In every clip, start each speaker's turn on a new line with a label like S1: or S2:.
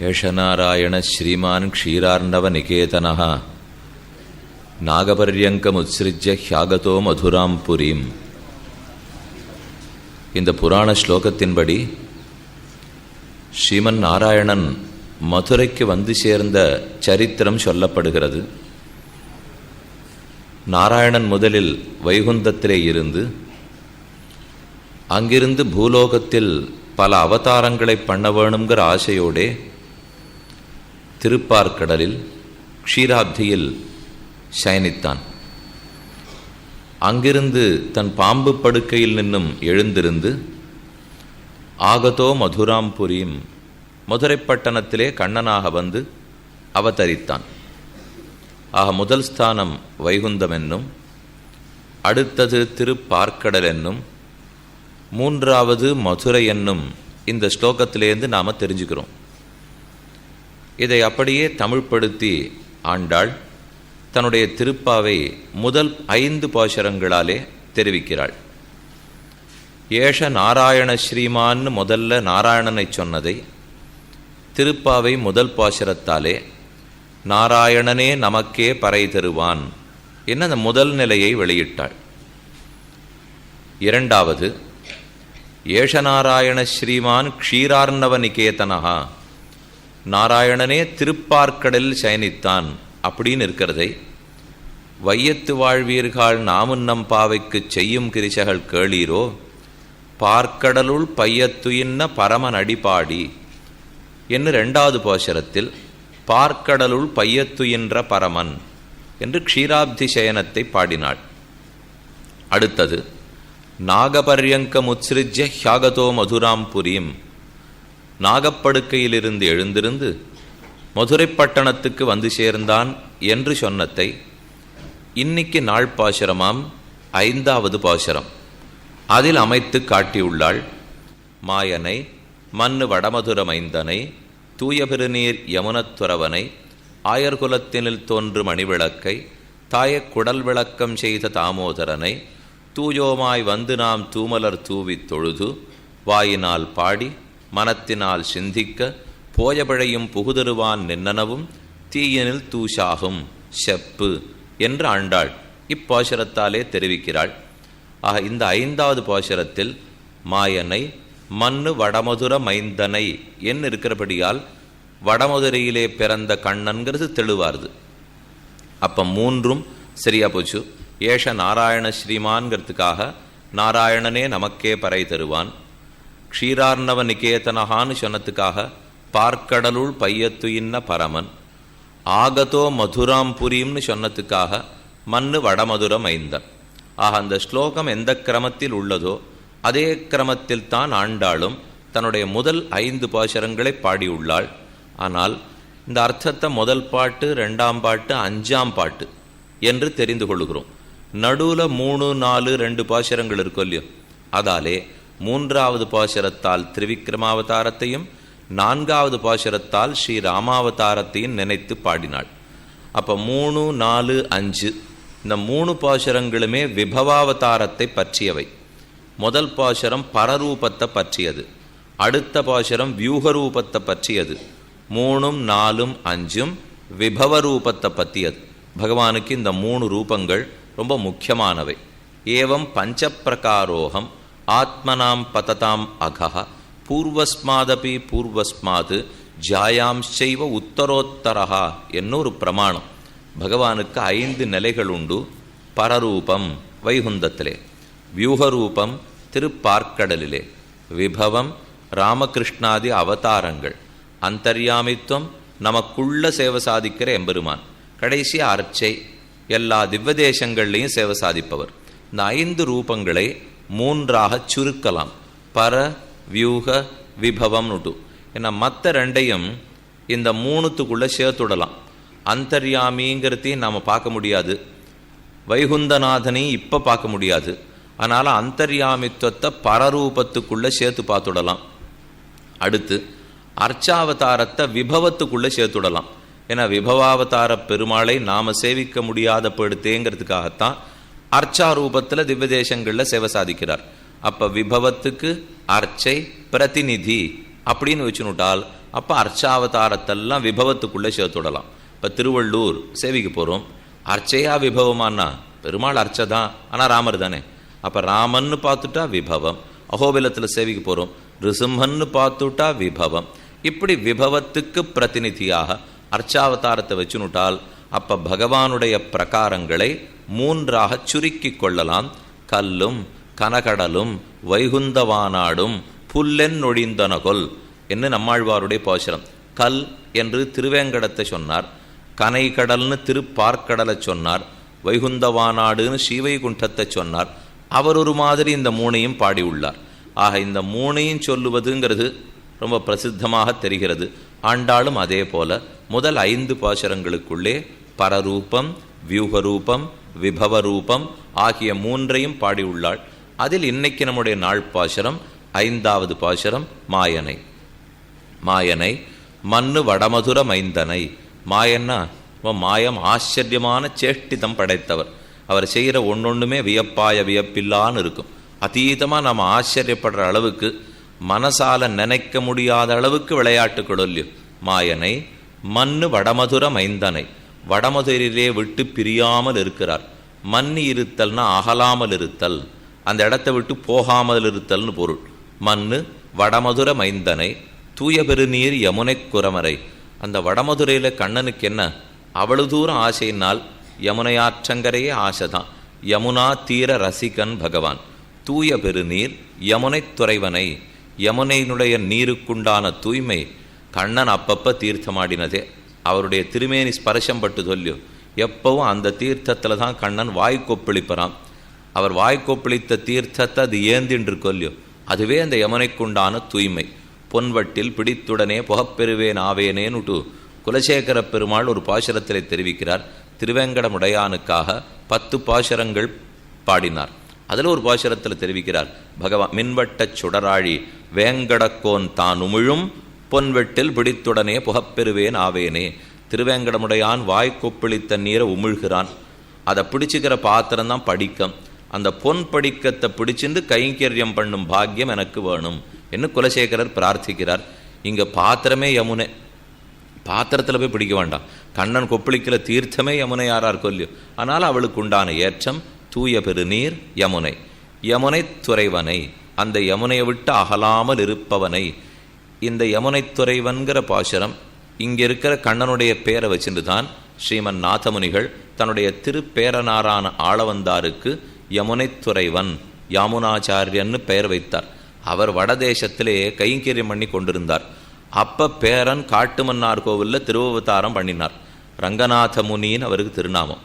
S1: ஏஷநாராயண ஸ்ரீமான் க்ஷீரார்ணவநிகேதனः நாகபர்யங்கமுத்ஸ்ருஜ்ய ஹியாகதோ மதுராம் புரீம் இந்த புராண ஸ்லோகத்தின்படி ஸ்ரீமன் நாராயணன் மதுரைக்கு வந்து சேர்ந்த சரித்திரம் சொல்லப்படுகிறது. நாராயணன் முதலில் வைகுந்தத்திலே இருந்து அங்கிருந்து பூலோகத்தில் பல அவதாரங்களை பண்ண வேணுங்கிற ஆசையோடே திருப்பார்க்கடலில் க்ஷீராப்தியில் சயனித்தான். அங்கிருந்து தன் பாம்பு படுக்கையில் நின்னும் எழுந்திருந்து ஆகதோ மதுராம் புரியும் மதுரை பட்டணத்திலே கண்ணனாக வந்து அவதரித்தான். ஆக முதல் ஸ்தானம் வைகுந்தம் என்னும் அடுத்தது திருப்பார்க்கடல் என்னும் மூன்றாவது மதுரை என்னும் இந்த ஸ்லோகத்திலேருந்து நாம் தெரிஞ்சுக்கிறோம். இதை அப்படியே தமிழ்படுத்தி ஆண்டாள் தன்னுடைய திருப்பாவை முதல் ஐந்து பாசுரங்களாலே தெரிவிக்கிறாள். ஏஷ நாராயண ஸ்ரீமான்னு முதல்ல நாராயணனை சொன்னதை திருப்பாவை முதல் பாசுரத்தாலே நாராயணனே நமக்கே பறை தருவான் என்ன அந்த முதல் நிலையை வெளியிட்டாள். இரண்டாவது ஏஷநாராயண ஸ்ரீமான் க்ஷீரார்ணவ நிகேதனஹா நாராயணனே திருப்பார்க்கடலில் சயனித்தான் அப்படின்னு இருக்கிறதை வையத்து வாழ்வீர்கள் நாமுன்னம் பாவைக்கு செய்யும் கிரிசகள் கேளீரோ? பார்க்கடலுள் பையத்துயின்ன பரமன் அடிபாடி. என்று ரெண்டாவது போஷரத்தில் பார்க்கடலுள் பையத்துயின்ற பரமன் என்று க்ஷீராப்தி சயனத்தை பாடினாள். அடுத்தது நாகபர்யங்க முத்ஸ்ரிஜ்ய ஹியாகதோ மதுராம் புரீம் நாகப்படுக்கையிலிருந்து எழுந்திருந்து மதுரை பட்டணத்துக்கு வந்து சேர்ந்தான் என்று சொன்னத்தை இன்னைக்கு நாள் பாசுரமாம் ஐந்தாவது பாசுரம். அதில் அமைத்து காட்டியுள்ளாள் மாயனை மண்ணு வடமதுர மைந்தனை தூய பெருநீர் யமுனத்துறவனை ஆயர்குலத்தினில் தோன்று மணிவிளக்கை தாயக் குடல் விளக்கம் செய்த தாமோதரனை தூயோமாய் வந்து நாம் தூமலர் தூவித் தொழுது வாயினால் பாடி மனத்தினால் சிந்திக்க போயபழையும் புகுதருவான் நின்னனவும் தீயனில் தூஷாகும் செப்பு என்று ஆண்டாள் இப்பாசுரத்தாலே தெரிவிக்கிறாள். ஆக இந்த ஐந்தாவது பாசுரத்தில் மாயனை மண்ணு வடமதுர மைந்தனை என்று இருக்கிறபடியால் வடமதுரையிலே பிறந்த கண்ணன்கிறது தெளிவாருது. அப்போ மூன்றும் சரியா போச்சு. ஏஷ நாராயண ஸ்ரீமான்கிறதுக்காக நாராயணனே நமக்கே பறை தருவான். க்ஷீரார்ணவ நிகேதனஹான்னு சொன்னதுக்காக பார்க்கடலுள் பையத்துயின்ன பரமன் ஆகதோ மதுராம் புரியும்னு சொன்னதுக்காக மண்ணு வடமதுரம் ஐந்தன். ஆக அந்த ஸ்லோகம் எந்த கிரமத்தில் உள்ளதோ அதே கிரமத்தில் தான் ஆண்டாளும் தன்னுடைய முதல் ஐந்து பாசரங்களை பாடியுள்ளாள். ஆனால் இந்த அர்த்தத்தை முதல் பாட்டு ரெண்டாம் பாட்டு அஞ்சாம் பாட்டு என்று தெரிந்து கொள்கிறோம். நடுவில் மூணு நாலு ரெண்டு பாசுரங்கள் இருக்கும் இல்லையோ அதாலே மூன்றாவது பாசுரத்தால் திரிவிக்ரமாவதாரத்தையும் நான்காவது பாசுரத்தால் ஸ்ரீ ராமாவதாரத்தையும் நினைத்து பாடினாள். அப்போ மூணு நாலு அஞ்சு இந்த மூணு பாசுரங்களுமே விபவாவதாரத்தை பற்றியவை. முதல் பாசுரம் பரரூபத்தை பற்றியது. அடுத்த பாசுரம் வியூகரூபத்தை பற்றியது. மூணும் நாலும் அஞ்சும் விபவ ரூபத்தை பற்றியது. பகவானுக்கு இந்த மூணு ரூபங்கள் ரொம்ப முக்கியமானவை. ஏவம் பஞ்சப்பிரகாரோகம் ஆத்மனாம் பததாம் அகஹ. பூர்வஸ்மாதபி பூர்வஸ்மாது ஜாயாம்சைவ உத்தரோத்தரஹா என்னொரு பிரமாணம். பகவானுக்கு ஐந்து நிலைகள் உண்டு பரரூபம் வைகுந்தத்திலே. வியூகரூபம் திருப்பார்க்கடலிலே. விபவம் ராமகிருஷ்ணாதி அவதாரங்கள். அந்தர்யாமித்துவம் நமக்குள்ள சேவை சாதிக்கிற எம்பெருமான். கடைசி அர்ச்சை எல்லா திவ்வதேசங்கள்லேயும் சேவை சாதிப்பவர். இந்த ஐந்து ரூபங்களை மூன்றாக சுருக்கலாம். பர வியூக விபவம்னுட்டு ஏன்னா மற்ற ரெண்டையும் இந்த மூணுத்துக்குள்ளே சேர்த்துடலாம். அந்தர்யாமிங்கிறதையும் நாம் பார்க்க முடியாது. வைகுந்தநாதனையும் இப்போ பார்க்க முடியாது. அதனால் அந்தர்யாமித்துவத்தை பரரூபத்துக்குள்ளே சேர்த்து பார்த்துடலாம். அடுத்து அர்ச்சாவதாரத்தை விபவத்துக்குள்ளே சேர்த்துடலாம். ஏன்னா விபவாவதார பெருமாளை நாம் சேவிக்க முடியாத படுத்தேங்கிறதுக்காகத்தான் அர்ச்சாரூபத்தில் திவ்ய தேசங்களில் சேவை சாதிக்கிறார். அப்போ விபவத்துக்கு அர்ச்சை பிரதிநிதி அப்படின்னு வச்சுனுட்டால் அப்போ அர்ச்சாவதாரத்தெல்லாம் விபவத்துக்குள்ளே சேர்த்துடலாம் இப்போ திருவள்ளூர் சேவிக்கு போகிறோம் அர்ச்சையா விபவமானா பெருமாள் அர்ச்சை தான். ஆனால் ராமர் தானே. அப்போ ராமன்னு பார்த்துட்டா விபவம். அகோபிலத்தில் சேவிக்கு போகிறோம் ரிசிம்ஹன்னு பார்த்துட்டா விபவம். இப்படி விபவத்துக்கு பிரதிநிதியாக அர்ச்சாவதாரத்தை வச்சுனுட்டால் அப்போ பகவானுடைய பிரகாரங்களை மூன்றாக சுருக்கி கொள்ளலாம். கல்லும் கனகடலும் வைகுந்தவானாடும் புல்லென் நொழிந்தனகொல் என்று நம்மாழ்வாருடைய பாசுரம். கல் என்று திருவேங்கடத்தை சொன்னார். கனைகடல்னு திருப்பார்க்கடலை சொன்னார். வைகுந்தவானாடுன்னு ஸ்ரீவைகுண்டத்தை சொன்னார். அவர் ஒரு மாதிரி இந்த மூணையும் பாடியுள்ளார். ஆக இந்த மூணையும் சொல்லுவதுங்கிறது ரொம்ப பிரசித்தமாக தெரிகிறது. ஆண்டாளும் அதே போல. முதல் ஐந்து பாசுரங்களுக்குள்ளே பரரூபம் வியூகரூபம் விபவரூபம் ஆகிய மூன்றையும் பாடியுள்ளாள். அதில் இன்னைக்கு நம்முடைய நாள் பாசுரம் ஐந்தாவது பாசுரம் மாயனை. மாயனை மண்ணு வடமதுர மைந்தனை. மாயன்னா மாயம் ஆச்சரியமான சேஷ்டிதம் படைத்தவர். அவர் செய்கிற ஒன்னொன்றுமே வியப்பாய வியப்பில்லான்னு இருக்கும். அதீதமாக நம்ம ஆச்சரியப்படுற அளவுக்கு மனசால நினைக்க முடியாத அளவுக்கு விளையாட்டு இல்லையோ மாயனை மண்ணு வடமதுர மைந்தனை வடமதுரிலே விட்டு பிரியாமல் இருக்கிறார். மண் இருத்தல்னா அகலாமல் இருத்தல். அந்த இடத்தை விட்டு போகாமல் இருத்தல்னு பொருள். மண்ணு வடமதுர மைந்தனை தூய பெருநீர் யமுனை குரமரை அந்த வடமதுரையில் கண்ணனுக்கு என்ன? அவ்வளவு தூரம் ஆசையினால் யமுனையாற்றங்கரையே ஆசைதான். யமுனா தீர ரசிகன் பகவான். தூய பெருநீர் யமுனை துறைவனை. யமுனையினுடைய நீருக்குண்டான தூய்மை கண்ணன் அப்பப்போ தீர்த்தமாடினதே. அவருடைய திருமேனி ஸ்பர்ஷம் பட்டு சொல்லியோ எப்பவும் அந்த தீர்த்தத்தில் தான் கண்ணன் வாய் கொப்பளிப்பறான். அவர் வாய் கொப்பளித்த தீர்த்தத்தை அது ஏந்தின்று கொல்லியோ அதுவே அந்த யமனைக்குண்டான தூய்மை. பொன்வட்டில் பிடித்துடனே புகப்பெறுவேன் ஆவேனேன்னுட்டு குலசேகர பெருமாள் ஒரு பாசுரத்திலே தெரிவிக்கிறார். திருவேங்கடமுடையானுக்காக பத்து பாசுரங்கள் பாடினார். அதில் ஒரு பாசுரத்தில் தெரிவிக்கிறார். பகவான் மின்வட்டச் சுடராழி வேங்கடக்கோன் தான் உமிழும் பொன்வெட்டில் பிடித்துடனே புகப்பெறுவேன் ஆவேனே. திருவேங்கடமுடையான் வாய் கொப்பளித்த நீரை உமிழ்கிறான். அதை பிடிச்சிக்கிற பாத்திரம் தான் படிக்கம். அந்த பொன் படிக்கத்தை பிடிச்சிருந்து கைங்கரியம் பண்ணும் பாக்கியம் எனக்கு வேணும் என்று குலசேகரர் பிரார்த்திக்கிறார். இங்கே பாத்திரமே யமுனை. பாத்திரத்தில் போய் பிடிக்க வேண்டாம். கண்ணன் கொப்பளிக்கிற தீர்த்தமே யமுனை யாரார் கொல்லியோ ஆனால் அவளுக்கு உண்டான ஏற்றம் தூய பெருநீர் யமுனை. யமுனை துறைவனை. அந்த யமுனையை விட்டு அகலாமல் இருப்பவனை. இந்த யமுனைத்துறைவன்கிற பாசுரம் இங்கே இருக்கிற கண்ணனுடைய பேரை வச்சுட்டு தான் ஸ்ரீமன் நாதமுனிகள் தன்னுடைய திருப்பேரனாரான ஆளவந்தாருக்கு யமுனைத்துறைவன் யாமுனாச்சாரியன்னு பெயர் வைத்தார். அவர் வடதேசத்திலே கைங்கரியம் பண்ணி கொண்டிருந்தார். அப்ப பேரன் காட்டுமன்னார் கோவிலில் திருவவதாரம் பண்ணினார். ரங்கநாத முனின்னு அவருக்கு திருநாமம்.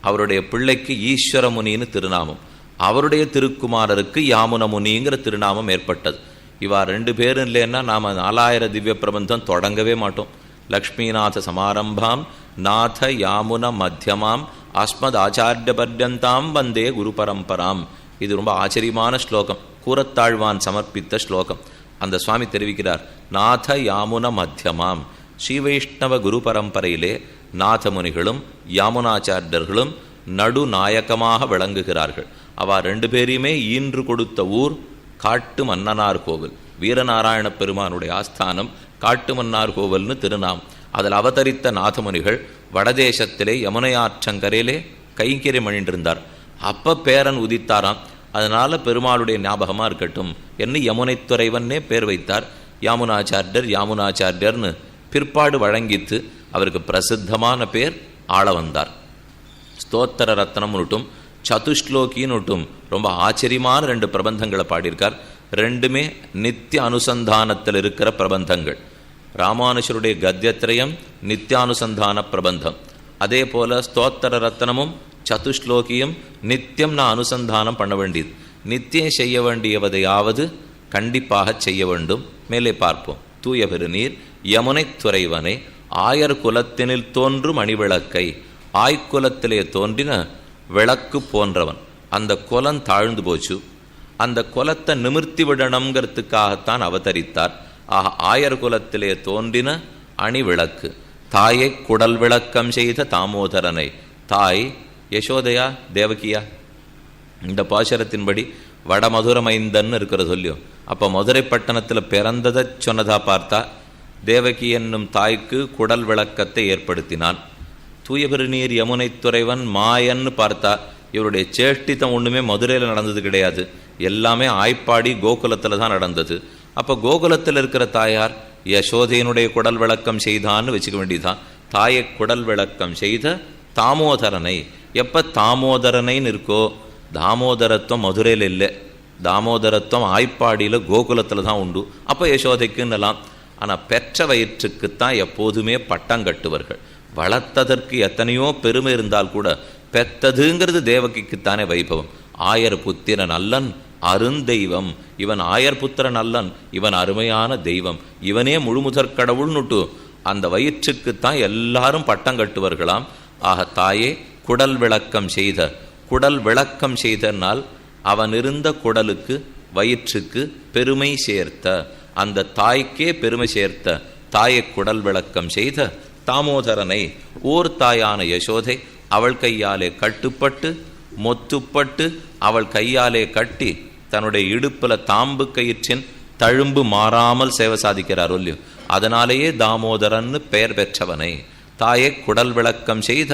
S1: அவருடைய பிள்ளைக்கு ஈஸ்வர முனின்னு திருநாமம். அவருடைய திருக்குமாரருக்கு யாமுன முனிங்கிற திருநாமம் ஏற்பட்டது. இவா ரெண்டு பேரும் இல்லைன்னா நாம் நாலாயிர திவ்ய பிரபந்தம் தொடங்கவே மாட்டோம். லக்ஷ்மிநாத சமாரம்பாம் நாத யாமுன மத்தியமாம் அஸ்மத் ஆச்சாரிய பர்யந்தாம் வந்தே குரு பரம்பராம். இது ரொம்ப ஆச்சரியமான ஸ்லோகம். கூரத்தாழ்வான் சமர்ப்பித்த ஸ்லோகம். அந்த சுவாமி தெரிவிக்கிறார் நாத யாமுன மத்தியமாம். ஸ்ரீ வைஷ்ணவ குரு பரம்பரையிலே நாதமுனிகளும் யாமுனாச்சாரியர்களும் நடுநாயக்கமாக விளங்குகிறார்கள். அவா ரெண்டு பேரையுமே ஈன்று கொடுத்த ஊர் காட்டு மன்னனார் கோவில். வீரநாராயண பெருமானுடைய ஆஸ்தானம் காட்டு மன்னார் கோவில்னு திருநாம். அதில் அவதரித்த நாதமுனிகள் வடதேசத்திலே யமுனையாற்றங்கரையிலே கைங்கரியம் மணின்றிருந்தார் அப்ப பேரன் உதித்தாராம். அதனால பெருமாளுடைய ஞாபகமாக இருக்கட்டும் என்று யமுனை துறைவன்னே பேர் வைத்தார். யாமுனாச்சாரியர் யாமுனாச்சாரியர்னு பிற்பாடு வழங்கித்து அவருக்கு பிரசித்தமான பேர் ஆள வந்தார் ஸ்தோத்திர ரத்னம் உட்டும் சதுஷ்லோகின்னு ரொம்ப ஆச்சரியமான ரெண்டு பிரபந்தங்களை பாடியிருக்கார். ரெண்டுமே நித்திய அனுசந்தானத்தில் இருக்கிற பிரபந்தங்கள். ராமானுஷருடைய கத்தியத்திரயம் நித்தியானுசந்தான பிரபந்தம். அதே போல ஸ்தோத்திர ரத்னமும் சதுஷ்லோகியும் நித்தியம் நான் அனுசந்தானம் பண்ண வேண்டியது. நித்தியம் செய்ய வேண்டியவதையாவது கண்டிப்பாக செய்ய வேண்டும். மேலே பார்ப்போம். தூய பெருநீர் யமுனை துறைவனை ஆயர் குலத்தினில் தோன்றும் அணிவிளக்கை ஆய்குலத்திலே தோன்றின விளக்கு போன்றவன். அந்த குலம் தாழ்ந்து போச்சு. அந்த குலத்தை நிமிர்த்தி விடணுங்கிறதுக்காகத்தான் அவதரித்தார். ஆக ஆயர் குலத்திலே தோன்றின அணி விளக்கு தாயை குடல் விளக்கம் செய்த தாமோதரனை. தாய் யசோதையா தேவகியா? இந்த பாசுரத்தின்படி வடமதுரமைந்தன்னு இருக்கிற சொல்லியும் அப்போ மதுரை பட்டணத்தில் பிறந்ததை சொன்னதா பார்த்தா தேவகி என்னும் தாய்க்கு குடல் விளக்கத்தை ஏற்படுத்தினான். தூயபெருநீர் யமுனை துறைவன் மாயன்னு பார்த்தா இவருடைய சேஷ்டித்தம் ஒன்றுமே மதுரையில் நடந்தது கிடையாது. எல்லாமே ஆய்ப்பாடி கோகுலத்தில் தான் நடந்தது. அப்போ கோகுலத்தில் இருக்கிற தாயார் யசோதையினுடைய குடல் விளக்கம் செய்தான்னு வச்சுக்க வேண்டியதுதான். தாயை குடல் விளக்கம் செய்த தாமோதரனை. எப்போ தாமோதரனைன்னு இருக்கோ தாமோதரத்துவம் மதுரையில் இல்லை. தாமோதரத்துவம் ஆய்ப்பாடியில் கோகுலத்தில் தான் உண்டு. அப்போ யசோதைக்குன்னலாம். ஆனால் பெற்ற வயிற்றுக்குத்தான் எப்போதுமே பட்டம் கட்டுவார்கள். வளர்த்ததற்கு எத்தனையோ பெருமை இருந்தால் கூட பெத்ததுங்கிறது தேவகிக்குத்தானே வைபவம். ஆயர் புத்திரன் அல்லன் அருந்தெய்வம் இவன் ஆயர் புத்திரன் அல்லன் இவன் அருமையான தெய்வம். இவனே முழுமுதற் கடவுள்னுட்டு அந்த வயிற்றுக்குத்தான் எல்லாரும் பட்டம் கட்டுவார்களாம். ஆக தாயே குடல் விளக்கம் செய்த குடல் விளக்கம் செய்தனால் அவன் இருந்த குடலுக்கு வயிற்றுக்கு பெருமை சேர்த்த. அந்த தாய்க்கே பெருமை சேர்த்த தாயை குடல் விளக்கம் செய்த தாமோதரனை ஓர் தாயான யசோதை அவள் கையாலே கட்டுப்பட்டு மொத்துப்பட்டு அவள் கையாலே கட்டி தன்னுடைய இடுப்புல தாம்பு கயிற்றின் தழும்பு மாறாமல் சேவை சாதிக்கிறார் இல்லையோ அதனாலேயே தாமோதரன்னு பெயர் பெற்றவனை தாயை குடல் விளக்கம் செய்த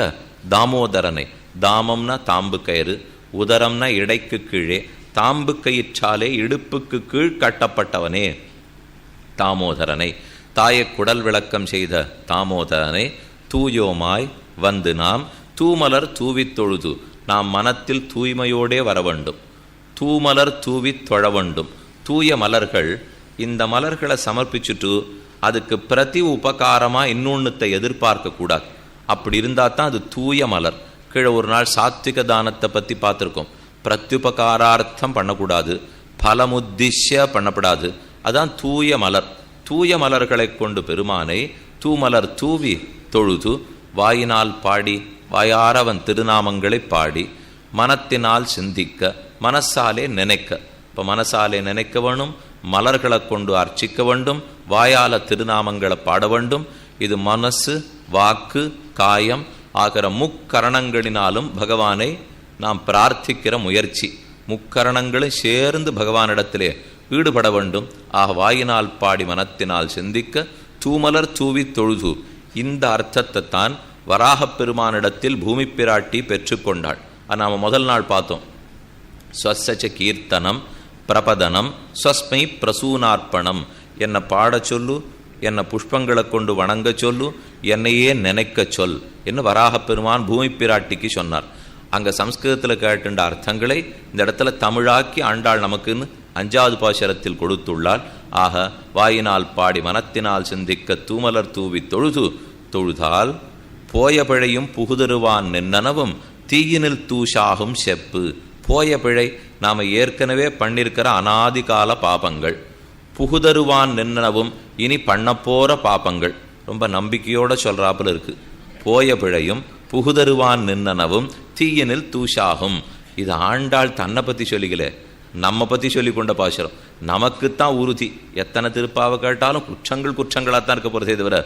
S1: தாமோதரனை தாமம்னா தாம்பு கயிறு உதரம்னா இடைக்கு கீழே தாம்பு கயிற்றாலே இடுப்புக்கு கீழ் கட்டப்பட்டவனே தாமோதரனை. தாயை குடல் விளக்கம் செய்த தாமோதரனை தூயோமாய் வந்து நாம் தூமலர் தூவித் தொழுது. நாம் மனத்தில் தூய்மையோடே வர வேண்டும் தூமலர் தூவித் தொழ வேண்டும். தூய மலர்கள் இந்த மலர்களை சமர்ப்பிச்சுட்டு அதுக்கு பிரதி உபகாரமாக இன்னொன்னுத்தை எதிர்பார்க்கக்கூடாது அப்படி இருந்தால் தான் அது தூய மலர். கீழே ஒரு நாள் சாத்விக தானத்தை பற்றி பார்த்துருக்கோம். பிரத்யுபகாரார்த்தம் பண்ணக்கூடாது. பலமுத்திஷ்ய பண்ணப்படாது. அதான் தூய மலர். தூய மலர்களைக் கொண்டு பெருமானை தூமலர் தூவி தொழுது வாயினால் பாடி வாயாரவன் திருநாமங்களை பாடி மனத்தினால் சிந்திக்க மனசாலே நினைக்க. இப்போ மனசாலே நினைக்க வேணும் மலர்களை கொண்டு அர்ச்சிக்க வேண்டும் வாயால திருநாமங்களை பாட வேண்டும். இது மனசு வாக்கு காயம் ஆகிற முக்கரணங்களினாலும் பகவானை நாம் பிரார்த்திக்கிற முயற்சி. முக்கரணங்களும் சேர்ந்து பகவானிடத்திலே ஈடுபட வேண்டும். ஆக வாயினால் பாடி மனத்தினால் சிந்திக்க தூமலர் தூவி தொழுது. இந்த அர்த்தத்தை தான் வராகப் பெருமானிடத்தில் பூமி பிராட்டி பெற்றுக்கொண்டாள் அது நாம் முதல் நாள் பார்த்தோம். ஸ்வசச்ச கீர்த்தனம் பிரபதனம் ஸ்வஸ்மை பிரசூனார்ப்பணம். என்னை பாடச் சொல்லு என்னை புஷ்பங்களை கொண்டு வணங்க சொல்லு என்னையே நினைக்க சொல். என்று வராகப் பெருமான் பூமி பிராட்டிக்கு சொன்னார். அங்கே சம்ஸ்கிருதத்தில் கேட்டுண்ட அர்த்தங்களை இந்த இடத்துல தமிழாக்கி ஆண்டாள் நமக்குன்னு அஞ்சாவது பாசரத்தில் கொடுத்துள்ளாள். ஆக வாயினால் பாடி மனத்தினால் சிந்திக்க தூமலர் தூவி தொழுது தொழுதால் போய பிழையும் புகுதருவான் நின்னனவும் தீயினில் தூஷாகும் செப்பு. போய பிழை நாம் ஏற்கனவே பண்ணியிருக்கிற அனாதிகால பாபங்கள். புகுதருவான் நின்னனவும் இனி பண்ணப்போற பாபங்கள். ரொம்ப நம்பிக்கையோடு சொல்கிறாப்புல இருக்கு. போய பிழையும் புகுதருவான் நின்னனவும் தீயனில் தூஷாகும். இது ஆண்டாள் தன்னை பற்றி சொல்லிக்கல. நம்ம பற்றி சொல்லி கொண்ட பாசுரம். நமக்குத்தான் உறுதி. எத்தனை திருப்பாவை கேட்டாலும் குற்றங்கள் குற்றங்களாக தான் இருக்க போகிறதே தவிர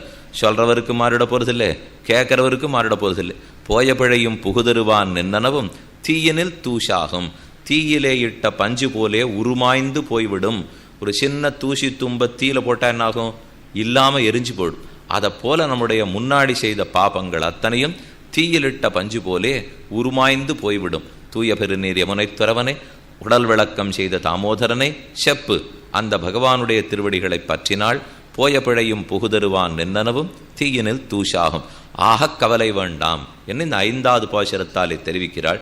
S1: சொல்கிறவருக்கு மாறிட போகிறதில்லை கேட்குறவருக்கு மாறிட போகிறதில்லை போய பிழையும் புகுதருவான் நின்னனவும் தீயனில் தூஷாகும். தீயிலே இட்ட பஞ்சு போலே உருமாய்ந்து போய்விடும். ஒரு சின்ன தூசி தும்ப தீயில போட்டால் என்னாகும்? இல்லாமல் எரிஞ்சு போடும் அதை போல நம்முடைய முன்னாடி செய்த பாபங்கள் அத்தனையும் தீயிலிட்ட பஞ்சு போலே உருமாய்ந்து போய்விடும். தூய பெருநீர் யமுனை துறவனை உடல் விளக்கம் செய்த தாமோதரனை செப்பு. அந்த பகவானுடைய திருவடிகளை பற்றினாள் போய பிழையும் புகுதருவான் நின்னனவும் தீயினில் தூஷாகும். ஆகக் கவலை வேண்டாம். என்று இந்த ஐந்தாவது பாசுரத்தாலே தெரிவிக்கிறாள்.